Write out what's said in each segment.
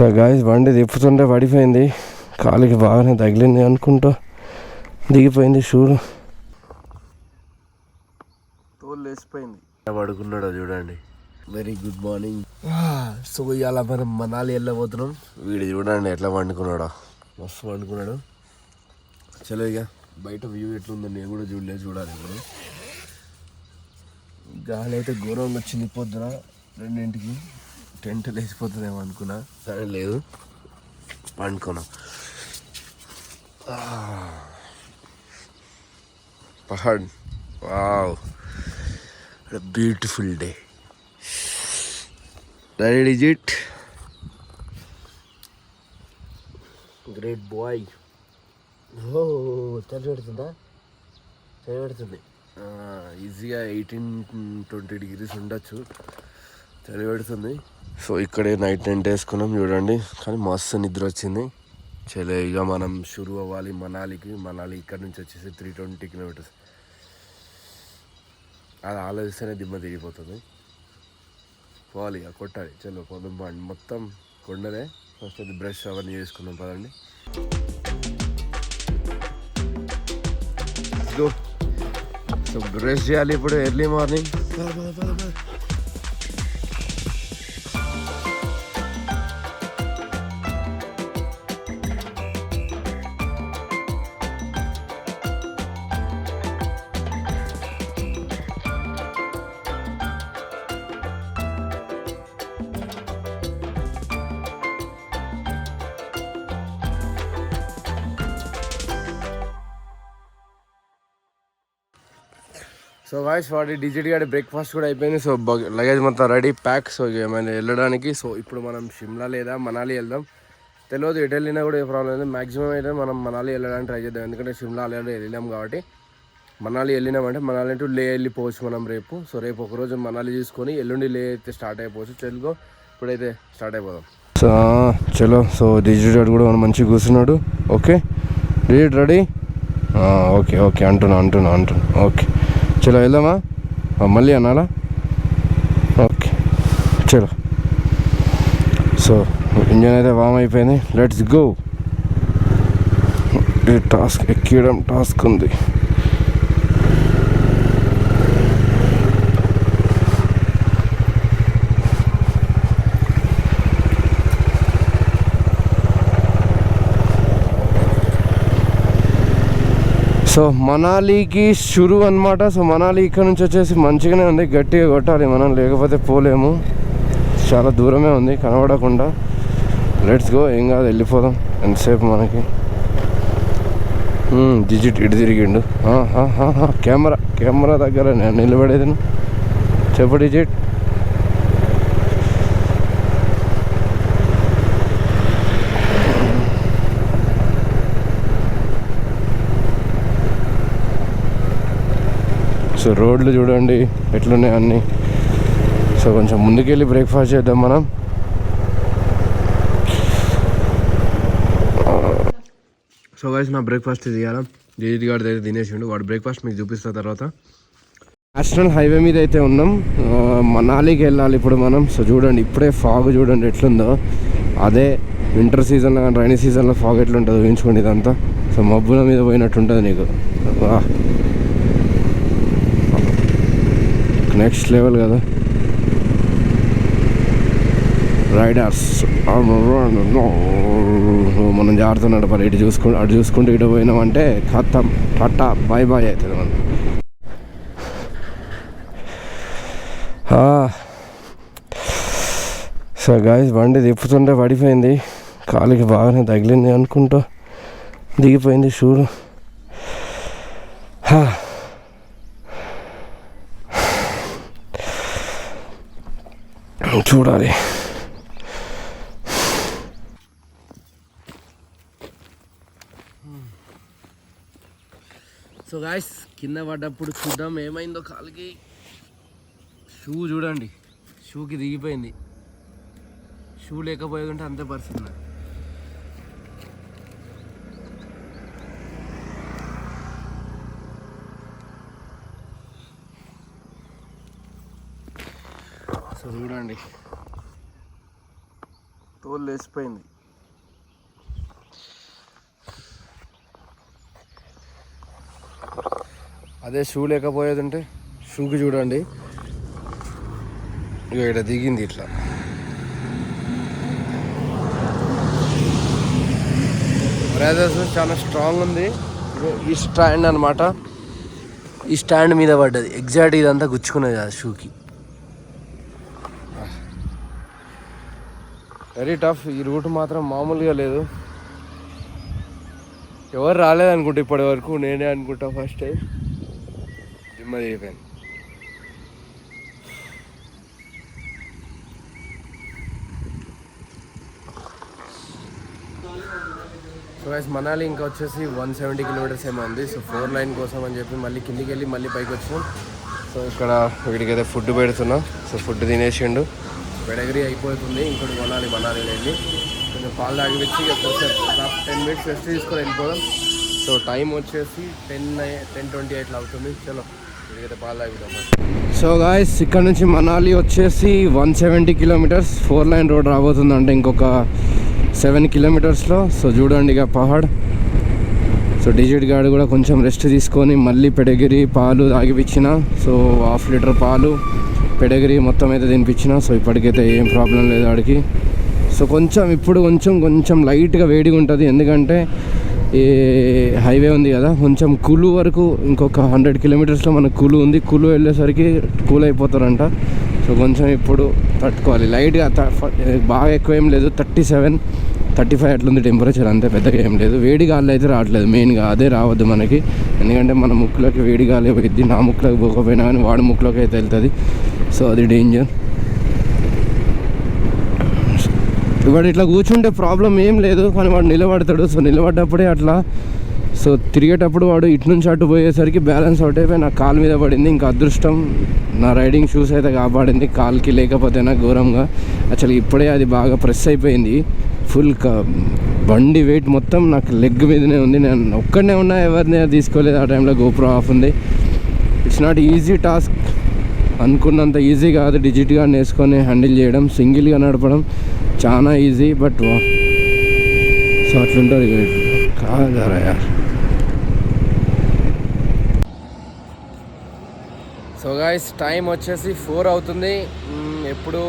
So guys బండి తిప్పుతుంటే పడిపోయింది. కాలికి బాగానే తగిలింది అనుకుంటా. దిగిపోయింది షూలు తోలు లేచిపోయింది. పడుకున్నాడో చూడండి. వెరీ గుడ్ మార్నింగ్ సో ఇవాళ మనం మనాలి వెళ్ళబోతున్నాం. వీడు చూడండి ఎట్లా పండుకున్నాడో. మస్తు పండుకున్నాడు. చలో ఇక బయట వ్యూ ఎట్లుందో నేను కూడా చూడలేదు చూడాలి ఇప్పుడు. గాలి అయితే ఘోరంగా వచ్చింది పొద్దున రెండింటికి. టెంట్ లేచిపోతుందేమో అనుకున్నా. సరే లేదు. పండుకున్నాం Pahad wow. Beautiful day ready Digit great boy ఓ చలి పెడుతుందా? చలి పెడుతుంది. ఈజీగా ఎయిటీన్ ట్వంటీ డిగ్రీస్ ఉండొచ్చు. చలి పెడుతుంది సో ఇక్కడే నైట్ టెంట్ వేసుకున్నాం చూడండి. కానీ మస్తు నిద్ర వచ్చింది. చలే ఇక మనం షురు అవ్వాలి మనాలికి. మనాలి ఇక్కడ నుంచి వచ్చేసి త్రీ ట్వంటీ కిలోమీటర్స్ అది ఆలోచిస్తేనే దిమ్మ తిరిగిపోతుంది. పోవాలి ఇక కొట్టాలి. చలో పోదాం పండి మొత్తం కొండలే. ఫస్ట్ అది బ్రష్ అవన్నీ చేసుకుందాం పదండి. సో బ్రష్ చేయాలి ఇప్పుడు ఎర్లీ మార్నింగ్ సో వాయిస్ వాడి డిజిట్ గాడి బ్రేక్ఫాస్ట్ కూడా అయిపోయింది. సో లగేజ్ మొత్తం రెడీ ప్యాక్ సో ఏమైనా వెళ్ళడానికి సో ఇప్పుడు మనం షిమ్లా లేదా మనాలి వెళ్దాం. తెలియదు ఎటు వెళ్ళినా కూడా ఏ ప్రాబ్లం లేదు. మ్యాక్సిమం అయితే మనం మనాలి వెళ్ళడానికి ట్రై చేద్దాం. ఎందుకంటే షిమ్లా ఆల్రెడీ వెళ్ళినాం కాబట్టి. మనాలి వెళ్ళినామంటే మనాలి టు లే వెళ్ళిపోవచ్చు మనం రేపు. సో రేపు ఒకరోజు మనాలి చూసుకొని ఎల్లుండి లే అయితే స్టార్ట్ అయిపోవచ్చు. తెలుగు ఇప్పుడైతే స్టార్ట్ అయిపోదాం. సో చలో. సో డిజిట్ కూడా మనం మంచిగా కూర్చున్నాడు. Okay? Digit ready? Okay okay. అంటున్నా అంటున్నా అంటున్నా. ఓకే. చలో వెళ్దామా? మళ్ళీ అనాలా ఓకే చలో. సో ఇంజన్ అయితే వామ్ అయిపోయింది. లెట్స్ గో ఈ టాస్క్ ఎక్కడం టాస్క్ ఉంది. సో మనాలికి షురు అన్నమాట. సో మనాలి ఇక్కడ నుంచి వచ్చేసి మంచిగానే ఉంది. గట్టిగా కొట్టాలి మనం లేకపోతే పోలేము. చాలా దూరమే ఉంది కనబడకుండా. లెట్స్ గో ఏం కాదు వెళ్ళిపోదాం. ఎంతసేపు మనకి? డిజిట్ ఇటు తిరిగిండు. కెమెరా కెమెరా దగ్గర నేను నిలబడేది. చెప్పు డిజిట్ సో రోడ్లు చూడండి ఎట్లున్నాయి అన్నీ. సో కొంచెం ముందుకెళ్ళి బ్రేక్ఫాస్ట్ చేద్దాం మనం. సో గైస్ నా బ్రేక్ఫాస్ట్ తీయాలా జేజీ గారి దగ్గర తినేసిండు. వాడు బ్రేక్ఫాస్ట్ మీకు చూపిస్తా తర్వాత. నేషనల్ హైవే మీద అయితే ఉన్నాం. మనాలికి వెళ్ళాలి ఇప్పుడు మనం. సో చూడండి ఇప్పుడే ఫాగ్ చూడండి ఎట్లుందో. అదే వింటర్ సీజన్లో కానీ రైనీ సీజన్లో ఫాగ్ ఎట్లుంటుందో ఊహించుకోండి ఇదంతా. సో మబ్బుల మీద పోయినట్టు ఉంటుంది నీకు నెక్స్ట్ లెవెల్ కదా. రైడర్స్ మనం జాగ్రత్త నడపాలి ఇటు చూసుకుంటూ అటు చూసుకుంటూ ఇటు పోయినామంటే ఖతం టట్టా బాయ్ బాయ్ అవుతుంది మనం సో గాయస్ బండి తిప్పుతుంటే పడిపోయింది. కాలికి బాగానే తగిలింది అనుకుంటా. దిగిపోయింది షూరు. చూడాలి. సో గాయస్ కింద పడ్డప్పుడు చూద్దాం ఏమైందో కాలికి. షూ చూడండి. షూకి దిగిపోయింది. షూ లేకపోయేది ఉంటే అంతే పరిస్థితి నాది. సో చూడండి. తోలు లేచిపోయింది. అదే షూ లేకపోయేది ఉంటే షూకి చూడండి. ఇక ఇక్కడ దిగింది ఇట్లా. బ్రదర్స్ చాలా స్ట్రాంగ్ ఉంది. ఈ స్టాండ్ అనమాట ఈ స్టాండ్ మీద పడ్డది. ఎగ్జాక్ట్ ఇదంతా గుచ్చుకున్నది ఆ షూకి. Very tough. ఈ రూట్ మాత్రం మామూలుగా లేదు. ఎవరు రాలేదనుకుంటా ఇప్పటి వరకు నేనే అనుకుంటా ఫస్ట్ టైం జిమ్మ అయిపోయాను సో గైస్ మనాలి ఇంకా వచ్చేసి వన్ సెవెంటీ కిలోమీటర్స్ ఏమో ఉంది. సో ఫోర్ లైన్ కోసం అని చెప్పి మళ్ళీ కిందికి వెళ్ళి మళ్ళీ పైకి వచ్చినాం. సో ఇక్కడ వీడికి అయితే ఫుడ్ పెడుతున్నాం. So food తినేసిండు. పెడగిరి అయిపోతుంది. ఇంకోటి కొనాలి మనాలి వెళ్ళి కొంచెం పాలు తాగిపించి టెన్ మినిట్స్ రెస్ట్ తీసుకొని వెళ్ళిపోదాం. సో టైం వచ్చేసి టెన్ టెన్ ట్వంటీ ఎయిట్లో అవుతుంది. చలో ఇదిగైతే పాలు తాగిద్దాం సో గాయస్ ఇక్కడ నుంచి మనాలి వచ్చేసి one seventy kilometres. Four lane road రాబోతుంది అంటే ఇంకొక సెవెన్ కిలోమీటర్స్లో సో చూడండి ఇక పహాడ్. సో డిజిట్ గార్డ్ కూడా కొంచెం రెస్ట్ తీసుకొని మళ్ళీ పెడగిరి పాలు తాగిపించిన సో హాఫ్ లీటర్ పాలు. పెడగిరి మొత్తం అయితే తినిపించిన. సో ఇప్పటికైతే ఏం ప్రాబ్లం లేదు ఆడికి. సో కొంచెం ఇప్పుడు కొంచెం కొంచెం లైట్గా వేడిగా ఉంటుంది. ఎందుకంటే ఈ హైవే ఉంది కదా కొంచెం కులు వరకు ఇంకొక హండ్రెడ్ కిలోమీటర్స్లో మనకు కులు ఉంది. కులు వెళ్ళేసరికి కూల్ అయిపోతారంట. సో కొంచెం ఇప్పుడు తట్టుకోవాలి. లైట్గా బాగా ఎక్కువ ఏం లేదు. థర్టీ సెవెన్ థర్టీ ఫైవ్ అట్లుంది టెంపరేచర్. అంతే పెద్దగా ఏం లేదు. వేడి గాలి అయితే రావట్లేదు. మెయిన్గా అదే రావద్దు మనకి. ఎందుకంటే మన ముక్కులకి వేడి గాలి పోయిద్ది నా ముక్కులకు పోకపోయినా కానీ వాడి ముక్కులోకి అయితే వెళ్తుంది సో అది డేంజర్ వాడు ఇట్లా కూర్చుంటే ప్రాబ్లం ఏం లేదు కానీ వాడు నిలబడతాడు. సో నిలబడ్డప్పుడే అట్లా సో తిరిగేటప్పుడు వాడు ఇటు నుంచి అటు పోయేసరికి బ్యాలెన్స్ అవుట్ అయిపోయి నా కాలు మీద పడింది. ఇంకా అదృష్టం నా రైడింగ్ షూస్ అయితే కాపాడింది. కాల్కి లేకపోతే నా ఘోరంగా. అసలు ఇప్పుడే అది బాగా ప్రెస్ అయిపోయింది. ఫుల్ బండి వెయిట్ మొత్తం నాకు లెగ్ మీదనే ఉంది. నేను ఒక్కడనే ఉన్నా ఎవరిని తీసుకోలేదు. ఆ టైంలో గోప్రో ఆఫ్ ఉంది. ఇట్స్ నాట్ ఈజీ టాస్క్ అనుకున్నంత ఈజీ కాదు. డిజిట్గా నేర్చుకొని హ్యాండిల్ చేయడం సింగిల్గా నడపడం చాలా ఈజీ బట్ సో అట్లుంటుంది. కాదరా సో గాయస్ టైం వచ్చేసి ఫోర్ అవుతుంది. ఎప్పుడు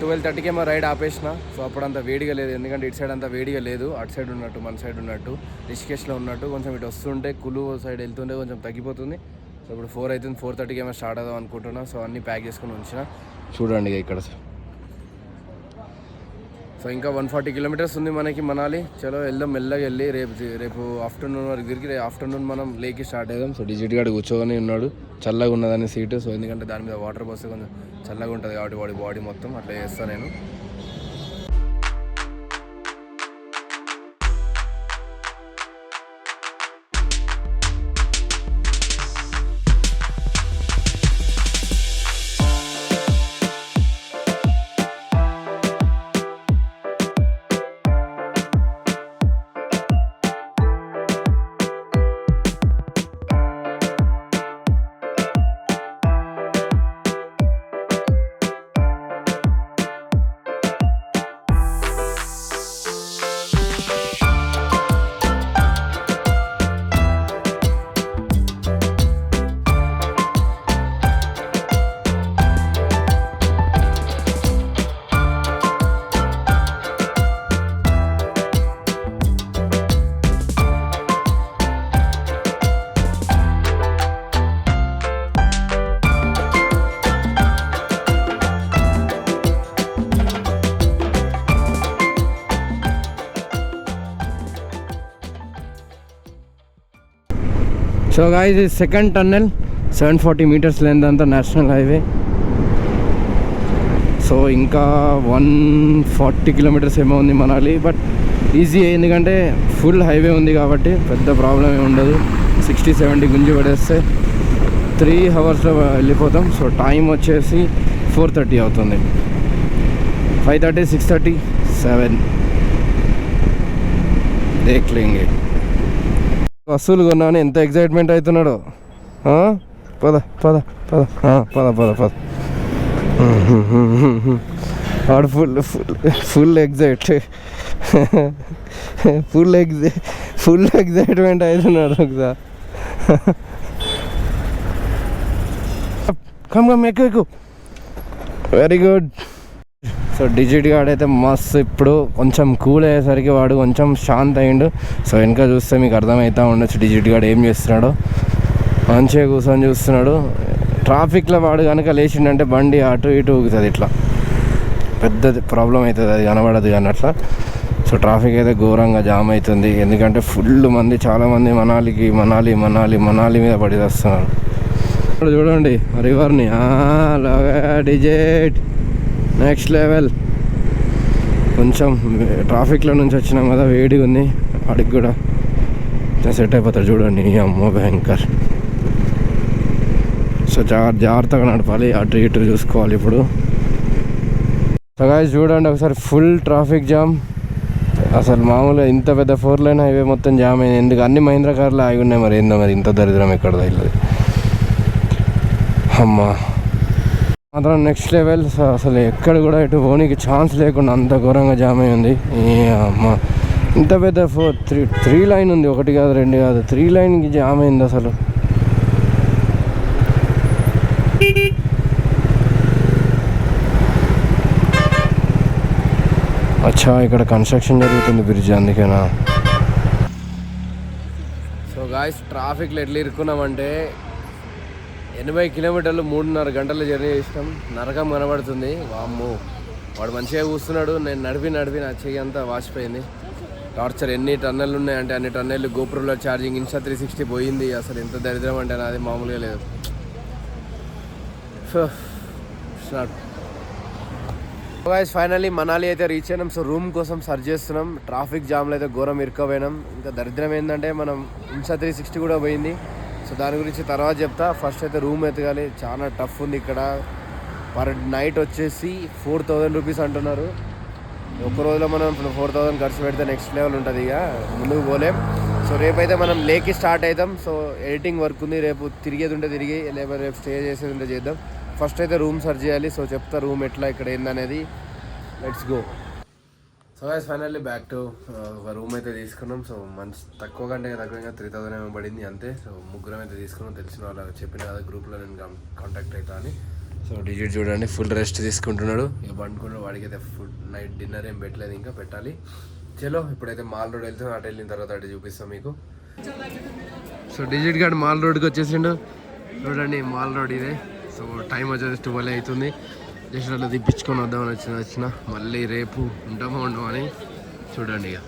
ట్వెల్వ్ థర్టీకి ఏమో రైడ్ ఆపేసిన. సో అప్పుడు అంత వేడిగా లేదు. ఎందుకంటే ఇటు సైడ్ అంత వేడిగా లేదు. అటు సైడ్ ఉన్నట్టు మన సైడ్ ఉన్నట్టు రిషికేష్లో ఉన్నట్టు కొంచెం ఇటు వస్తుంటే కులు సైడ్ వెళ్తుంటే కొంచెం తగ్గిపోతుంది. సో ఇప్పుడు ఫోర్ అవుతుంది. ఫోర్ థర్టీకి ఏమో స్టార్ట్ అవుదాం అనుకుంటున్నా. సో అన్నీ ప్యాక్ చేసుకుని ఉంచిన. చూడండి ఇక్కడ. సో ఇంకా వన్ ఫార్టీ కిలోమీటర్స్ ఉంది మనకి మనాలి. చలో వెళ్దాం మెల్లగా వెళ్ళి రేపు రేపు ఆఫ్టర్నూన్ వరకు తిరిగి రేపు ఆఫ్టర్నూన్ మనం లేకి స్టార్ట్ అవుదాం సో డిజిట్ గాడు కూర్చోని ఉన్నాడు. చల్లగా ఉన్నదని సీటు. సో ఎందుకంటే దాని మీద వాటర్ పోస్తే కొంచెం చల్లగా ఉంటుంది కాబట్టి వాడి బాడీ మొత్తం అట్లా చేస్తాను నేను. సో గాయస్ ఇది second tunnel seven forty metres length అంతా నేషనల్ హైవే సో ఇంకా వన్ ఫార్టీ కిలోమీటర్స్ ఏమో ఉంది మనాలి బట్ ఈజీ ఎందుకంటే ఫుల్ హైవే ఉంది కాబట్టి పెద్ద ప్రాబ్లం ఏమి ఉండదు. సిక్స్టీ సెవెంటీ గుంజి పడేస్తే త్రీ అవర్స్లో వెళ్ళిపోతాం. సో టైం వచ్చేసి ఫోర్ థర్టీ అవుతుంది. Five thirty six thirty seven దేక్లేంగే వస్తువులు కొన్నాను ఎంత ఎగ్జైట్మెంట్ అవుతున్నాడు. పద పద పద. పద పద పద. వాడు full full full excite full excite full excitement అవుతున్నాడు ఒకసారి కమ్ కమ్ ఎక్కువ ఎక్కువ. Very good so Digit guard అయితే మస్తు ఇప్పుడు కొంచెం కూల్ అయ్యేసరికి వాడు కొంచెం శాంత్ అయ్యిండు. సో వెనక చూస్తే మీకు అర్థమవుతా ఉండొచ్చు డిజిట్ గార్డ్ ఏం చేస్తున్నాడో. మంచిగా కూర్చొని చూస్తున్నాడు. ట్రాఫిక్లో వాడు కనుక లేచిండంటే బండి అటు ఇటు ఊగుతుంది ఇట్లా. పెద్ద ప్రాబ్లం అవుతుంది అది కనబడదు కానీ అట్లా. సో ట్రాఫిక్ అయితే ఘోరంగా జామ్ అవుతుంది. ఎందుకంటే ఫుల్ మంది చాలామంది మనాలికి మనాలి మనాలి మనాలి మీద పడి వస్తున్నారు. చూడండి రివర్ని. డిజెట్. నెక్స్ట్ లెవెల్ కొంచెం ట్రాఫిక్లో నుంచి వచ్చినాం కదా వేడిగా ఉంది. అడిగి కూడా. సెట్ అయిపోతారు చూడండి. అమ్మో భయంకర్. సో జా- జాగ్రత్తగా నడపాలి. అటు ఇటు చూసుకోవాలి ఇప్పుడు. సో గాయస్ చూడండి ఒకసారి ఫుల్ ట్రాఫిక్ జామ్ అసలు మామూలుగా ఇంత పెద్ద ఫోర్ లైన్ హైవే మొత్తం జామ్ అయింది ఎందుకు? అన్ని మహీంద్ర కార్లు ఆగి ఉన్నాయి మరి. ఏందో మరి ఇంత దరిద్రం ఎక్కడ తెలియదు అమ్మా. మాత్రం నెక్స్ట్ లెవెల్ అసలు ఎక్కడ కూడా ఇటు పోనీకి ఛాన్స్ లేకుండా అంత ఘోరంగా జామ్ అయి ఉంది. ఇంత పెద్ద ఫోర్ త్రీ త్రీ లైన్ ఉంది. ఒకటి కాదు రెండు కాదు. త్రీ లైన్కి జామ్ అయింది అసలు. అచ్చా ఇక్కడ కన్స్ట్రక్షన్ జరుగుతుంది బ్రిడ్జ్ అందుకేనా? సో గాయస్ ట్రాఫిక్లో ఎట్లా ఇరుక్కున్నామంటే ఎనభై కిలోమీటర్లు మూడున్నర గంటల జర్నీ చేసినాం. నరకం కనబడుతుంది. వామ్ము. వాడు మంచిగా కూస్తున్నాడు. నేను నడిపి నడిపి నా చెయ్యి అంతా వాసిపోయింది. టార్చర్ ఎన్ని టన్నెలు ఉన్నాయంటే అన్ని టన్నెలు గోపురంలో ఛార్జింగ్ ఇన్స్టా త్రీ సిక్స్టీ పోయింది. అసలు ఎంత దరిద్రం అంటే నాది మామూలుగా లేదు. గాయస్ ఫైనల్లీ మనాలి అయితే రీచ్ అయినాం. సో రూమ్ కోసం సర్చ్ చేస్తున్నాం. ట్రాఫిక్ జామ్లో అయితే ఘోరం ఇరుక్కపోయినాం. ఇంకా దరిద్రం ఏంటంటే మనం ఇన్సా త్రీ సిక్స్టీ కూడా పోయింది. సో దాని గురించి తర్వాత చెప్తా. ఫస్ట్ అయితే రూమ్ ఎతకాలి చాలా టఫ్ ఉంది ఇక్కడ. పర్ నైట్ వచ్చేసి ఫోర్ థౌజండ్ రూపీస్ అంటున్నారు. ఒక రోజులో మనం ఫోర్ థౌజండ్ ఖర్చు పెడితే నెక్స్ట్ లెవెల్ ఉంటుంది ఇక. ముందుకు పోలేం. సో రేపైతే మనం లేకి స్టార్ట్ అవుతాం సో ఎడిటింగ్ వర్క్ ఉంది. రేపు తిరిగేది ఉంటే తిరిగి లేకపోతే రేపు స్టే చేసేది ఉంటే చేద్దాం. ఫస్ట్ అయితే రూమ్ సర్చ్ చేయాలి. సో చెప్తా రూమ్ ఎట్లా ఇక్కడ ఏందనేది. Let's go so guys finally back to ఒక రూమ్ అయితే తీసుకున్నాం. సో మంచి తక్కువ కంటే తక్కువగా త్రీ థౌసండ్ ఏమో పడింది అంతే. సో ముగ్గురం అయితే తీసుకున్నాం. తెలిసిన వాళ్ళు చెప్పిన కదా గ్రూప్లో నేను కాంటాక్ట్ అవుతా అని. సో డిజిట్ చూడండి ఫుల్ రెస్ట్ తీసుకుంటున్నాడు. ఇక పండుకున్నాడు. వాడికి అయితే ఫుడ్ నైట్ డిన్నర్ ఏం పెట్టలేదు ఇంకా పెట్టాలి. చలో ఇప్పుడైతే మాల్ రోడ్ వెళ్తాం. అటు వెళ్ళిన తర్వాత అటు చూపిస్తాం మీకు. సో డిజిట్ గార్డ్ మాల్ రోడ్కి వచ్చేసిండు. చూడండి మాల్ రోడ్ ఇదే. సో టైం వచ్చేసి ట్వెల్వ్ అవుతుంది. జస్ట్ అట్లా తెప్పించుకొని వద్దామని వచ్చిన వచ్చిన మళ్ళీ రేపు ఉంటామో ఉండమని చూడండి ఇక.